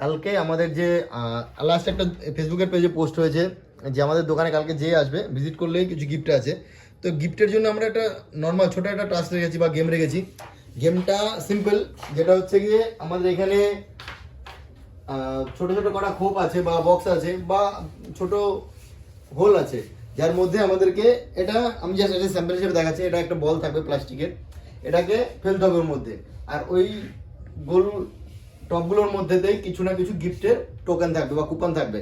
কালকে আমাদের যে লাস্ট একটা ফেসবুকের পেজে পোস্ট হয়েছে যে আমাদের দোকানে কালকে যে আসবে ভিজিট করলেই কিছু গিফট আছে। তো গিফটের জন্য আমরা একটা নর্মাল ছোটো একটা টাস্ক রেখেছি বা গেম রেখেছি। গেমটা সিম্পল যেটা হচ্ছে গিয়ে আমাদের এখানে ছোট ছোট কটা খোপ আছে বা বক্স আছে বা ছোট হোল আছে, যার মধ্যে আমাদেরকে এটা, আমি জাস্ট একটা স্যাম্পল হিসেবে দেখাচ্ছি, এটা একটা বল থাকবে প্লাস্টিকের এটাকে ফেলতে হবে ওর মধ্যে। আর ওই গোল টপগুলোর মধ্যেতেই কিছু না কিছু গিফটের টোকেন থাকবে বা কুপন থাকবে।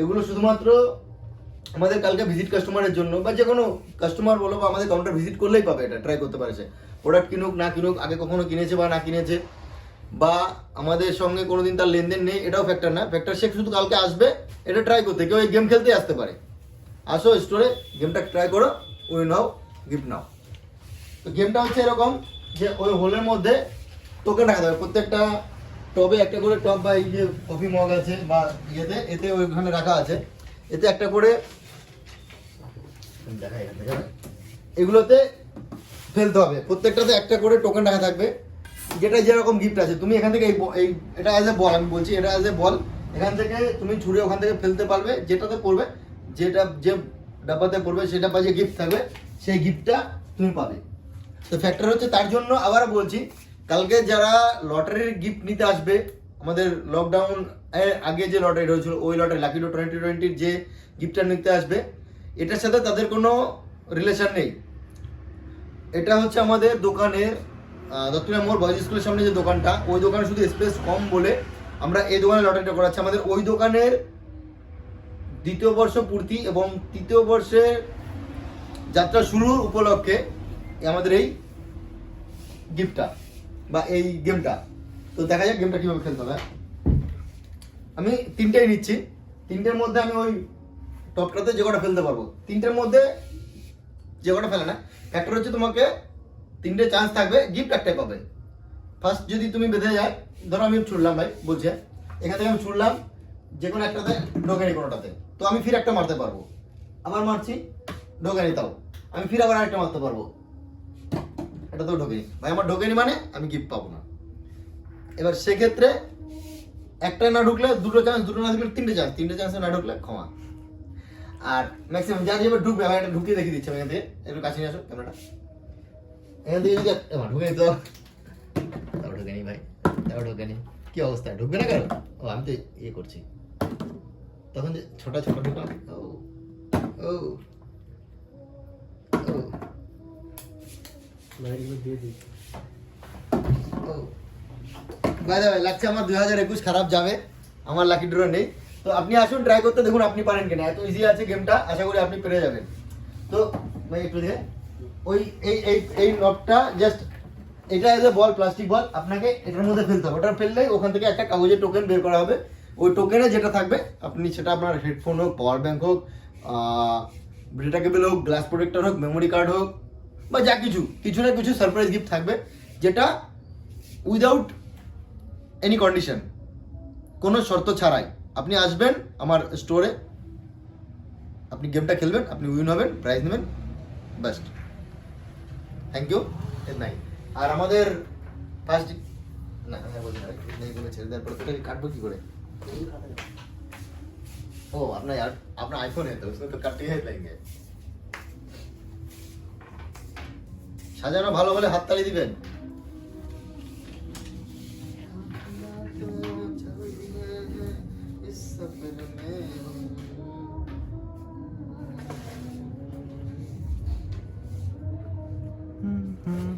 এগুলো শুধুমাত্র আমাদের কালকে ভিজিট কাস্টমারের জন্য বা যে কোনো কাস্টমার বলো বা আমাদের কাউন্টার ভিজিট করলেই পাবে এটা ট্রাই করতে পারে সে প্রোডাক্ট কিনুক, না কিনুক, আগে কখনো কিনেছে বা না কিনেছে বা আমাদের সঙ্গে কোনোদিন তার লেনদেন নেই, এটাও ফ্যাক্টর না। ফ্যাক্টর সে শুধু কালকে আসবে, এটা ট্রাই করতে। কেউ এই গেম খেলতেই আসতে পারে। আসো স্টোরে গেমটা ট্রাই করো উই নাও গিফট নাও। তো গেমটা হচ্ছে এরকম যে ওই হোলের মধ্যে টোকেন রাখা যাবে। প্রত্যেকটা টবে একটা করে টব বা এই যে কফি মগ আছে বা ইয়েতে, এতে ওইখানে রাখা আছে। এতে একটা করে থেকে। এগুলোতে ফেলতে হবে। প্রত্যেকটাতে একটা করে টোকেন রাখা থাকবে। যেটা যেরকম গিফট আছে, তুমি এখান থেকে এই এটা অ্যাজ এ বল আমি বলছি, এটা অ্যাজ এ বল এখান থেকে তুমি ছুড়ে ওখান থেকে ফেলতে পারবে, যেটাতে পড়বে, যেটা যে ডাব্বাতে পড়বে সেটা বা যে গিফট থাকবে, সেই গিফটটা তুমি পাবে। তো ফ্যাক্টর হচ্ছে তার জন্য আবার বলছি কালকে যারা লটারির গিফট নিতে আসবে, আমাদের লকডাউন আগে যে লটারি হয়েছিল, ওই লটারি লাকি ডো টোয়েন্টি টোয়েন্টির যে গিফটটা নিতে আসবে, এটার সাথে তাদের কোনো রিলেশন নেই। এটা হচ্ছে আমাদের দোকানের দত্তরিয়া মোড় বয়েজ স্কুলের সামনে যে দোকানটা, ওই দোকানে শুধু স্পেস কম বলে আমরা এই দোকানে লটারিটা করাচ্ছি। আমাদের ওই দোকানের দ্বিতীয় বর্ষ পূর্তি এবং তৃতীয় বর্ষের যাত্রা শুরুর উপলক্ষে আমাদের এই গিফটটা বা এই গেমটা। তো দেখা যাক গেমটা কীভাবে খেলতে হবে। আমি তিনটেই নিচ্ছি। তিনটের মধ্যে আমি ওই টপটাতে যে কটা ফেলতে পারব। তিনটের মধ্যে যে কটা ফেলে না একটা হচ্ছে তোমাকে তিনটে চান্স থাকবে গিফট একটাই পাবে। ফার্স্ট যদি তুমি বেঁধে যায়, ধরো আমি ছুড়লাম ভাই, বলছে। এখান থেকে আমি ছুড়লাম যে কোনো একটাতে ঢোকেনি কোনোটাতে। তো আমি ফির একটা মারতে পারব। আবার মারছি, ঢোকেনি তাও। আমি ফির আবার আরেকটা মারতে পারব। এটা তো ঢোকেনি। ভাই, আমার ঢোকেনি মানে আমি গিফট পাবো না। এবার সেক্ষেত্রে একটা না ঢুকলে দুটো চান্স দুটো না ঢুকলে তিনটে চান্স তিনটে চান্সে না ঢুকলে ক্ষমা। আর ম্যাক্সিমাম যা যেভাবে ঢুকবে, আমি একটা ঢুকিয়ে দেখিয়ে দিচ্ছি এখান থেকে, একটু কাছে নিয়ে আসো ক্যামেরাটা এখান থেকে যদি ঢুকে তো তাও ঢুকেনি ভাই, তাও ঢুকেনি। কি অবস্থা? ঢুকবে না কেন? ও, আমি তো ইয়ে করছি। তখন যে ছোটা ছোট ঢুকলাম। ও ও। বাই দ্য লাগছে আমার দুই হাজার একুশ খারাপ যাবে, আমার লাকি ড্র নেই। তো আপনি আসুন ট্রাই করতে দেখুন আপনি পারেন কিনা। এত ইজি আছে গেমটা আশা করি আপনি পেরে যাবেন। তো, ভাই, একটু দেখে। ওই, এই এই এই নটটা জাস্ট এটা এজ এ বল প্লাস্টিক বল আপনাকে এটার মধ্যে ফেলতে হবে। ওটা ফেললেই ওখান থেকে একটা কাগজের টোকেন বের করা হবে। ওই টোকেনে যেটা থাকবে, আপনি সেটা আপনার হেডফোন হোক পাওয়ার ব্যাঙ্ক হোক ডেটা কেবল হোক গ্লাস প্রোটেক্টর হোক মেমোরি কার্ড হোক বা যা কিছু কিছু না কিছু সারপ্রাইজ গিফট থাকবে যেটা উইদাউট এনি কন্ডিশন কোনো শর্ত ছাড়াই আপনি আসবেন আমার স্টোরে আপনি গেমটা খেলবেন আপনি উইন হবেন প্রাইজ নেবেন বেস্ট থ্যাংক ইউ নাই আর আমাদের ফার্স্ট না হ্যাঁ বলছি না নেই বলে ছেড়ে দেওয়ার পরে তো এটাকে কাটবো কি করে ও আপনার यार- আপনার आईफोन है तो उसमें तो काट ही लेंगे সাজানো ভালো হলে হাততালি দিবেন Mm-hmm.